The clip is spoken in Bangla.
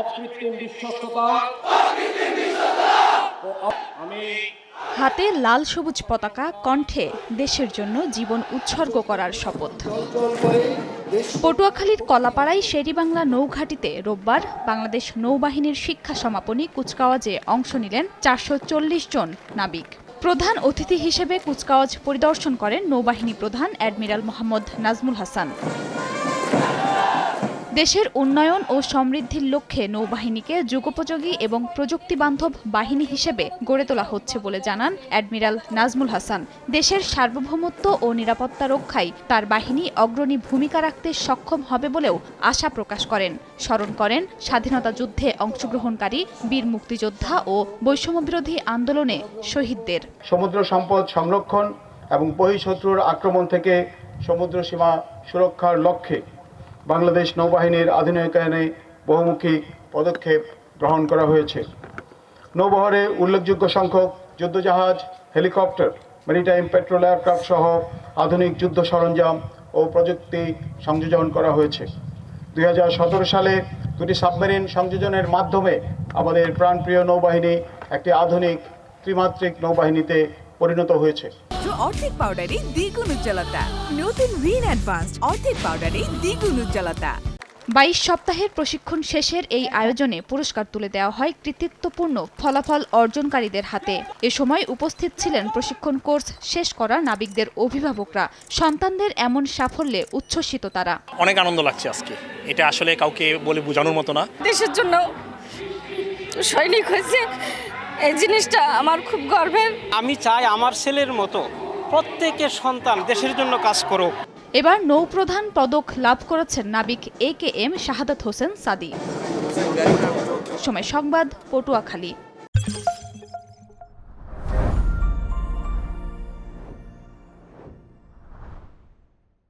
অকৃত্রিম বিশ্বস্ততা। আমি হাতে লাল সবুজ পতাকা, কণ্ঠে দেশের জন্য জীবন উৎসর্গ করার শপথ। পটুয়াখালীর কলাপাড়ায় শেরিবাংলা নৌঘাটিতে রোববার বাংলাদেশ নৌবাহিনীর শিক্ষা সমাপনী কুচকাওয়াজে অংশ নিলেন চারশো চল্লিশ জন নাবিক। প্রধান অতিথি হিসেবে কুচকাওয়াজ পরিদর্শন করেন নৌবাহিনী প্রধান অ্যাডমিরাল মোহাম্মদ নাজমুল হাসান। দেশের উন্নয়ন ও সমৃদ্ধির লক্ষ্যে নৌবাহিনীকে যুগোপযোগী এবং প্রযুক্তি বান্ধব বাহিনী হিসেবে গড়ে তোলা হচ্ছে বলে জানান অ্যাডমিরাল নাজমুল হাসান। দেশের সার্বভৌমত্ব ও নিরাপত্তা রক্ষায় তার বাহিনী অগ্রণী ভূমিকা রাখতে সক্ষম হবে বলেও আশা প্রকাশ করেন। স্মরণ করেন, স্বাধীনতা যুদ্ধে অংশগ্রহণকারী বীর মুক্তিযোদ্ধা ও বৈষম্যবিরোধী আন্দোলনে শহীদদের। সমুদ্র সম্পদ সংরক্ষণ এবং বহিঃশত্রুর আক্রমণ থেকে সমুদ্র সীমা সুরক্ষার লক্ষ্যে বাংলাদেশ নৌবাহিনীর আধুনিকায়নে বহুমুখী পদক্ষেপ গ্রহণ করা হয়েছে। নৌবহরে উল্লেখযোগ্য সংখ্যক যুদ্ধজাহাজ, হেলিকপ্টার, মেরিটাইম পেট্রোল এয়ারক্রাফট সহ আধুনিক যুদ্ধ সরঞ্জাম ও প্রযুক্তি সংযোজন করা হয়েছে। দু হাজার সতেরো সালে দুটি সাবমেরিন সংযোজনের মাধ্যমে আমাদের প্রাণপ্রিয় নৌবাহিনী একটি আধুনিক ত্রিমাত্রিক নৌবাহিনীতে পরিণত হয়েছে। অর্ধেক পাউডারে দ্বিগুণ উজ্জ্বলতা। নতুন রিন অ্যাডভান্সড অর্ধেক পাউডারে দ্বিগুণ উজ্জ্বলতা। বাইশ সপ্তাহের প্রশিক্ষণ শেষের এই আয়োজনে পুরস্কার তুলে দেওয়া হয় কৃতিত্বপূর্ণ ফলাফল অর্জনকারীদের হাতে। এ সময় উপস্থিত ছিলেন প্রশিক্ষণ কোর্স শেষ করা নাবিকদের অভিভাবকরা সন্তানদের এমন সাফল্যে উচ্ছ্বসিত তারা। অনেক আনন্দ লাগছে আজকে। এটা আসলে কাউকে বলে বোঝানোর মতো না। দেশের জন্য সৈনিক হয়েছে। এই জিনিসটা আমার খুব গর্বের। আমি চাই আমার ছেলের মতো প্রত্যেকের সন্তান দেশের জন্য কাজ করুক। এবার নৌপ্রধান পদক লাভ করেছেন নাবিক A K M Shahadat Hossain Sadi Somoy Sangbad Patuakhali.